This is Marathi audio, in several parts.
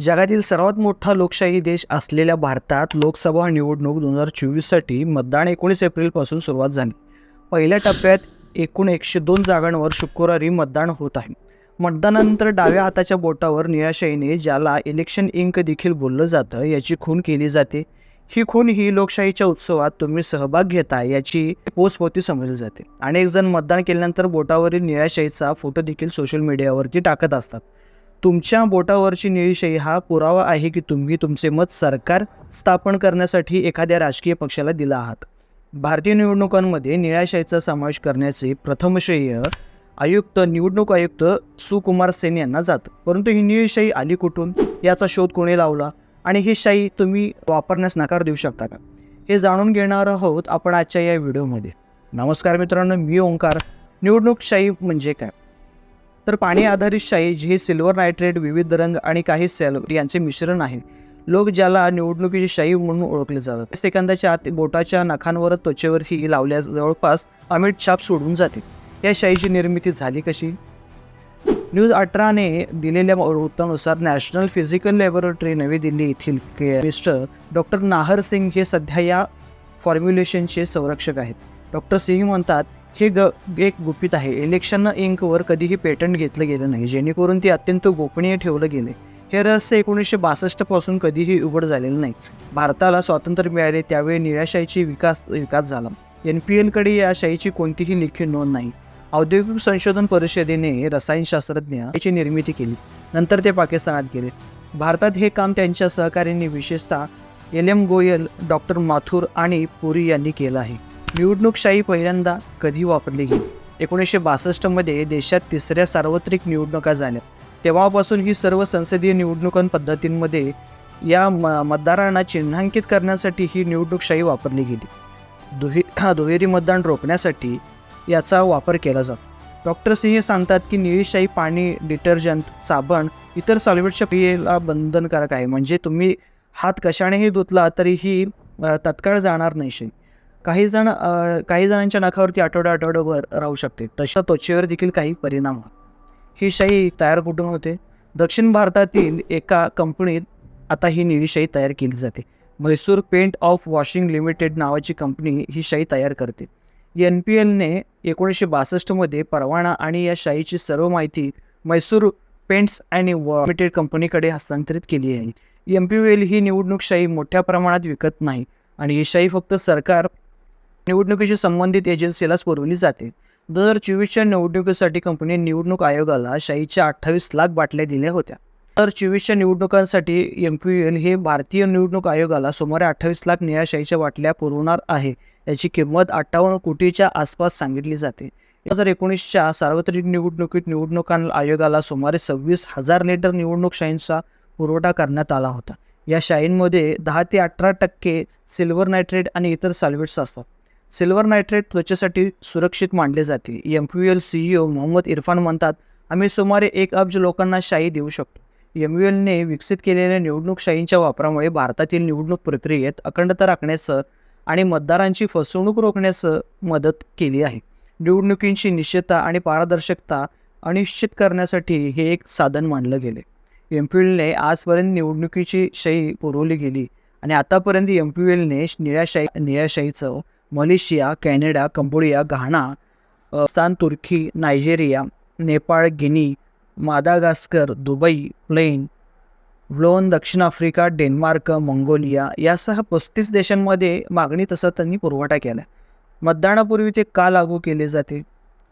जगातील सर्वात मोठा लोकशाही देश असलेल्या भारतात लोकसभा निवडणूक दोन हजार चोवीससाठी मतदान एकोणीस एप्रिलपासून सुरुवात झाली. पहिल्या टप्प्यात एकूण एकशे दोन जागांवर शुक्रवारी मतदान होत आहे. मतदानानंतर डाव्या हाताच्या बोटावर निराशाईने ज्याला इलेक्शन इंक देखील बोललं जातं याची खून केली जाते. ही खून ही लोकशाहीच्या उत्सवात तुम्ही सहभाग घेता याची पोचपोती समजली जाते. अनेक जण मतदान केल्यानंतर बोटावरील निराशाईचा फोटो देखील सोशल मीडियावरती टाकत असतात. तुमच्या बोटावरची निळीशाही हा पुरावा आहे की तुम्ही तुमचे मत सरकार स्थापन करण्यासाठी एखाद्या राजकीय पक्षाला दिला आहात. भारतीय निवडणुकांमध्ये निळ्याशाहीचा समावेश करण्याचे प्रथम श्रेय आयुक्त निवडणूक आयुक्त सुकुमार सेन यांना जातं. परंतु ही निळीशाही आली कुठून? याचा शोध कोणी लावला? आणि ही शाही तुम्ही वापरण्यास नकार देऊ शकता का? हे जाणून घेणार आहोत आपण आजच्या या व्हिडिओमध्ये. नमस्कार मित्रांनो मी ओंकार. निवडणूकशाही म्हणजे काय? तर पाणी आधारित शाईज हे सिल्वर नायट्रेट विविध रंग आणि काही सेल यांचे मिश्रण आहे. लोक ज्याला निवडणुकीची शाई म्हणून ओळखले जातात. सेकंदाच्या आत बोटाच्या नखांवर त्वचेवरही लावल्यास जवळपास अमिट छाप सोडून जाते. या शाईची निर्मिती झाली कशी? न्यूज अठराने दिलेल्या वृत्तानुसार नॅशनल फिजिकल लॅबोरेटरी नवी दिल्ली येथील मिस्टर डॉक्टर नाहर सिंग हे सध्या या फॉर्म्युलेशनचे संरक्षक आहेत. डॉक्टर सिंग म्हणतात हे ग एक गुपित आहे. इलेक्शन इंकवर कधीही पेटंट घेतलं गेलं नाही. जेणेकरून ते अत्यंत गोपनीय ठेवलं गेले. हे रहस्य एकोणीसशे बासष्टपासून कधीही उघड झालेलं नाही. भारताला स्वातंत्र्य मिळाले त्यावेळी निळ्याशाहीची विकास विकास झाला. एन पी एलकडे या शाहीची कोणतीही लिखित नोंद नाही. औद्योगिक संशोधन परिषदेने रसायनशास्त्रज्ञ याची निर्मिती केली. नंतर ते पाकिस्तानात गेले. भारतात हे काम त्यांच्या सहकार्यांनी विशेषतः L M Goyal doctor Mathur आणि पुरी यांनी केलं आहे. निवडणूकशाही पहिल्यांदा कधी वापरली गेली? एकोणीसशे बासष्टमध्ये देशात तिसऱ्या सार्वत्रिक निवडणुका झाल्या. तेव्हापासून ही सर्व संसदीय निवडणुकां पद्धतींमध्ये या म मतदारांना चिन्हांकित करण्यासाठी ही निवडणूकशाही वापरली गेली. दुहे दुहेरी मतदान रोखण्यासाठी याचा वापर केला जातो. डॉक्टर सिंह सांगतात की निळीशाही पाणी डिटर्जंट साबण इतर सॉलिव्हिडच्या पियेला बंधनकारक आहे. म्हणजे तुम्ही हात कशानेही धुतला तरीही तत्काळ जाणार नाही शाई काही जण काही जणांच्या नखावरती आठवडा आठवड्यावर राहू शकते. तशा त्वचेवर देखील काही परिणाम ही शाई तयार कुठून होते? दक्षिण भारतातील एका कंपनीत आता ही निळी शाई तयार केली जाते. Mysore paint of washing limited नावाची कंपनी ही शाई तयार करते. एन पी एलने एकोणीसशे बासष्टमध्ये परवाना आणि या शाईची सर्व माहिती म्हैसूर पेंट्स आणि लिमिटेड कंपनीकडे हस्तांतरित केली आहे. एम पी एल ही निवडणूक शाही मोठ्या प्रमाणात विकत नाही आणि ही शाही फक्त सरकार निवडणुकीशी संबंधित एजन्सीलाच पुरवली जाते. दोन हजार चोवीसच्या निवडणुकीसाठी कंपनीने निवडणूक आयोगाला शाहीच्या अठ्ठावीस लाख बाटल्या दिल्या होत्या. तर चोवीसच्या निवडणुकांसाठी एम पी एल हे भारतीय निवडणूक आयोगाला सुमारे अठ्ठावीस लाख निळ्या शाहीच्या बाटल्या पुरवणार आहे याची किंमत अठ्ठावन्न कोटीच्या आसपास सांगितली जाते. दोन हजार एकोणीसच्या सार्वत्रिक निवडणुकीत निवडणूक आयोगाला सुमारे सव्वीस हजार लिटर निवडणूक शाहींचा पुरवठा करण्यात आला होता. या शाईंमध्ये दहा ते अठरा टक्के सिल्वर नायट्रेट आणि इतर सॉल्वेट्स असतात. सिल्वर नायट्रेट त्वचेसाठी सुरक्षित मानले जाते M P L CEO Mohammed Irfan म्हणतात आम्ही सुमारे एक अब्ज लोकांना शाई देऊ शकतो. एम यू एलने विकसित केलेल्या निवडणूक शाहींच्या वापरामुळे भारतातील निवडणूक प्रक्रियेत अखंडता राखण्यासह आणि मतदारांची फसवणूक रोखण्यास मदत केली आहे. निवडणुकींची निश्चितता आणि पारदर्शकता अनिश्चित करण्यासाठी हे एक साधन मानलं गेले एम पी एलने आजपर्यंत निवडणुकीची शाही पुरवली गेली आणि आतापर्यंत एम पी एलने निळ्या शाही मलेशिया कॅनडा कंबोडिया घाणा अ, स्थान तुर्की Nigeria Nepal Guinea Madagascar Dubai plain व्लोन दक्षिण आफ्रिका डेन्मार्क मंगोलिया यासह पस्तीस देशांमध्ये मागणी तसा त्यांनी पुरवठा केला. मतदानापूर्वी ते का लागू केले जाते?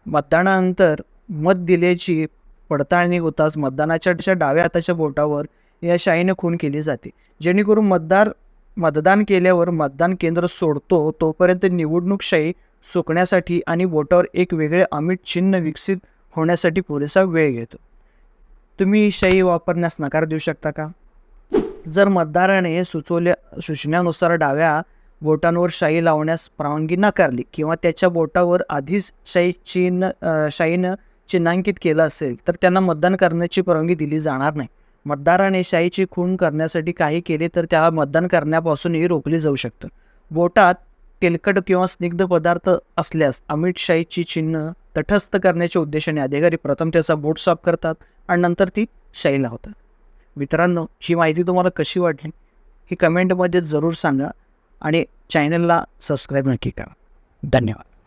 मतदानानंतर मत दिल्याची पडताळणी होताच मतदानाच्या डाव्या हाताच्या बोटावर या शाईने खून केली जाते. जेणेकरून मतदार मतदान केल्यावर मतदान केंद्र सोडतो तोपर्यंत निवडणूकशाही सुकण्यासाठी आणि बोटावर एक वेगळे अमिट चिन्ह विकसित होण्यासाठी पुरेसा वेळ घेतो. तुम्ही शाही शाई वापरण्यास नकार देऊ शकता का? जर मतदाराने सुचवल्या सूचनेनुसार डाव्या बोटांवर शाई लावण्यास परवानगी नाकारली किंवा त्याच्या बोटावर आधीच शाई चिन्ह शाईनं चिन्हांकित केलं असेल तर त्यांना मतदान करण्याची परवानगी दिली जाणार नाही. मतदाराने शाईची खून करण्यासाठी काही केले तर त्याला मतदान करण्यापासूनही रोखले जाऊ शकतं. बोटात तेलकट किंवा स्निग्ध पदार्थ असल्यास अमित शाईची चिन्ह तटस्थ करण्याच्या उद्देशाने अधिकारी प्रथम त्याचा बोट साफ करतात आणि नंतर ती शाई लावतात. मित्रांनो ही माहिती तुम्हाला कशी वाटली? ही कमेंटमध्ये जरूर सांगा आणि चॅनलला सबस्क्राईब नक्की करा. धन्यवाद.